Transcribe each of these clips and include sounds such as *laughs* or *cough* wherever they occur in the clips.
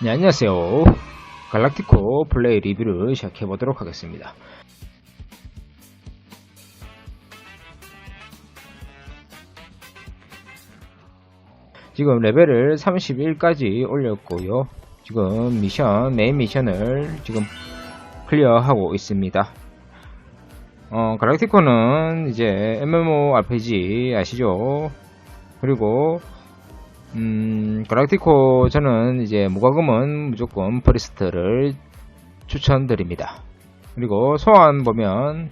네, 안녕하세요. 갈락티코 플레이 리뷰를 시작해보도록 하겠습니다. 지금 레벨을 31까지 올렸고요. 지금 미션, 메인 미션을 지금 클리어하고 있습니다. 어, 갈락티코는 이제 MMORPG 아시죠? 그리고 음, 갈락티코 저는 이제 무과금은 무조건 프리스트를 추천드립니다. 그리고 소환 보면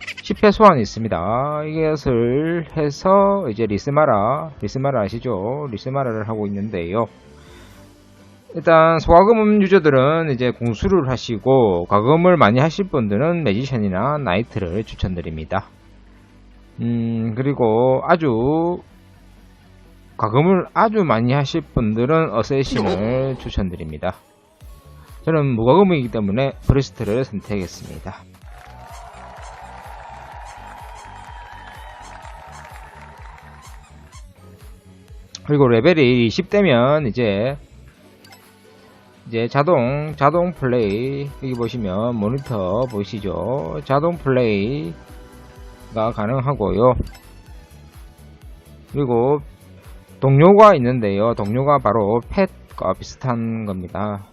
10회 소환이 있습니다. 이것을 해서 이제 리스마라, 리스마라 아시죠? 리스마라를 하고 있는데요. 일단 소과금 유저들은 이제 공수를 하시고 과금을 많이 하실 분들은 매지션이나 나이트를 추천드립니다. 음, 그리고 아주 과금을 아주 많이 하실 분들은 어세신을 *laughs* 추천드립니다. 저는 무과금이기 때문에 브리스트를 선택했습니다. 그리고 레벨이 20대면 이제 이제 자동 자동 플레이 여기 보시면 모니터 보이시죠? 자동 플레이가 가능하고요. 그리고 동료가 있는데요. 동료가 바로 펫과 비슷한 겁니다.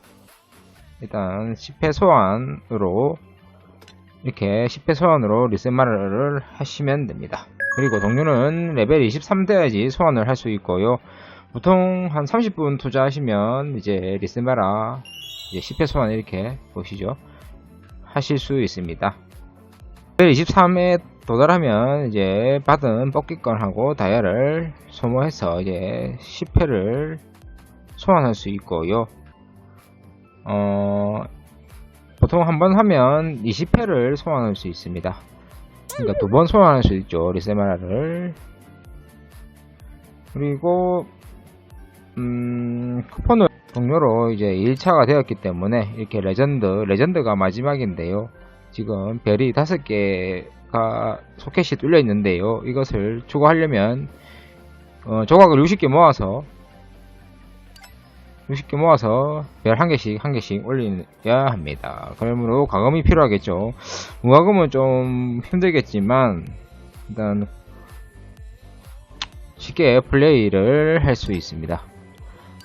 일단 10회 소환으로 이렇게 10회 소환으로 리셋마를 하시면 됩니다. 그리고 동료는 레벨 23돼야지 소환을 할 수 있고요. 보통 한 30분 투자하시면 이제 리셋마라 이제 10회 소환 이렇게 보시죠. 하실 수 있습니다. 레벨 23에 도달하면 이제 받은 뽑기권하고 다이아를 소모해서 이제 10회를 소환할 수 있고요. 어, 보통 한 번 하면 20회를 소환할 수 있습니다. 그러니까 두 번 소환할 수 있죠. 리세마라를. 그리고 음, 쿠폰을 동료로 이제 1차가 되었기 때문에 이렇게 레전드, 레전드가 마지막인데요. 지금 별이 5개 가 소켓이 뚫려 있는데요. 이것을 추가하려면 어, 조각을 60개 모아서 60개 모아서 별 한 개씩 한 개씩 올려야 합니다. 그러므로 과금이 필요하겠죠. 무과금은 좀 힘들겠지만 일단 쉽게 플레이를 할 수 있습니다.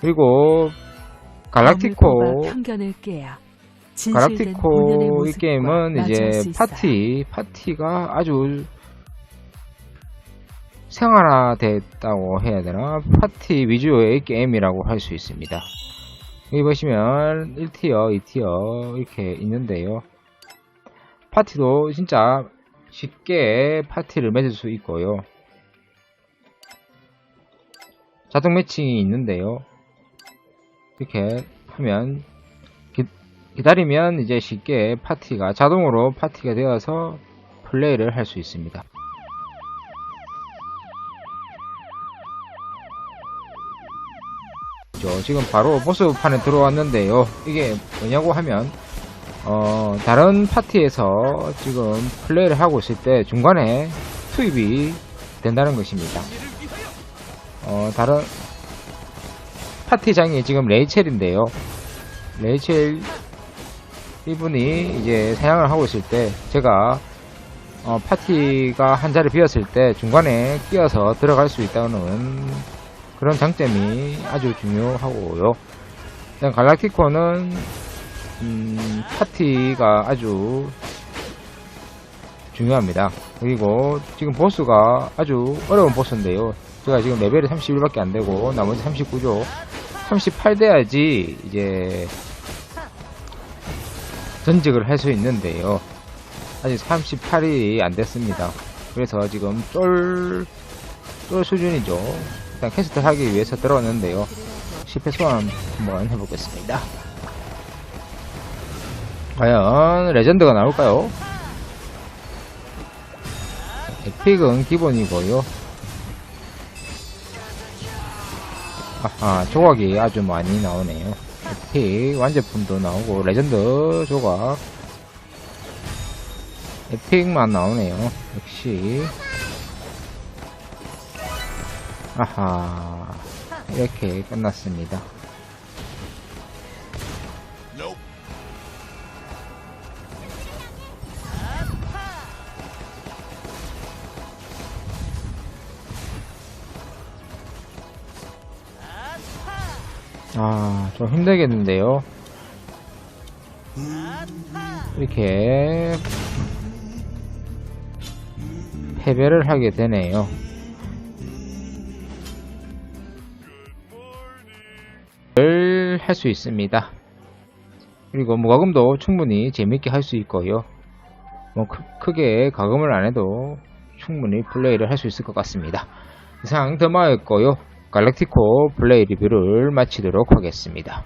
그리고 갈락티코 편견을 깨야 이 모습과 게임은 이제. 파티 파티가 아주 생활화됐다고 해야 되나 파티 위주의 게임이라고 할 수 있습니다. 여기 보시면 1티어, 2티어 이렇게 있는데요. 파티도 진짜 쉽게 파티를 맺을 수 있고요. 자동 매칭이 있는데요. 이렇게 하면 기, 기다리면 이제 쉽게 파티가 자동으로 파티가 되어서 플레이를 할 수 있습니다. 죠. 지금 바로 보스판에 들어왔는데요. 이게 뭐냐고 하면 어, 다른 파티에서 지금 플레이를 하고 있을 때 중간에 투입이 된다는 것입니다. 어, 다른 파티장이 지금 레이첼인데요. 레이첼 이분이 이제 사냥을 하고 있을 때 제가 어, 파티가 한 자리 비었을 때 중간에 끼어서 들어갈 수 있다는 그런 장점이 아주 중요하고요. 갈락티코는 음, 파티가 아주 중요합니다. 그리고 지금 보스가 아주 어려운 보스인데요. 제가 지금 레벨이 31밖에 안 되고 나머지 39죠. 38 돼야지 이제 전직을 할 수 있는데요. 아직 38이 안 됐습니다. 그래서 지금 쫄, 쫄 수준이죠. 일단 캐스트 하기 위해서 들어왔는데요. 10회 소환 한번 해보겠습니다. 과연 레전드가 나올까요? 에픽은 기본이고요. 아하, 조각이 아주 많이 나오네요. 에픽 완제품도 나오고 레전드 조각 에픽만 나오네요. 역시 아하 이렇게 끝났습니다. 아, 좀 힘들겠는데요. 이렇게 패배를 하게 되네요. 할수 있습니다. 그리고 무과금도 충분히 재밌게 할 수 있고요. 뭐 크, 크게 가금을 안 해도 충분히 플레이를 할 수 있을 것 같습니다. 이상 더마였고요. 갈락티코 플레이 리뷰를 마치도록 하겠습니다.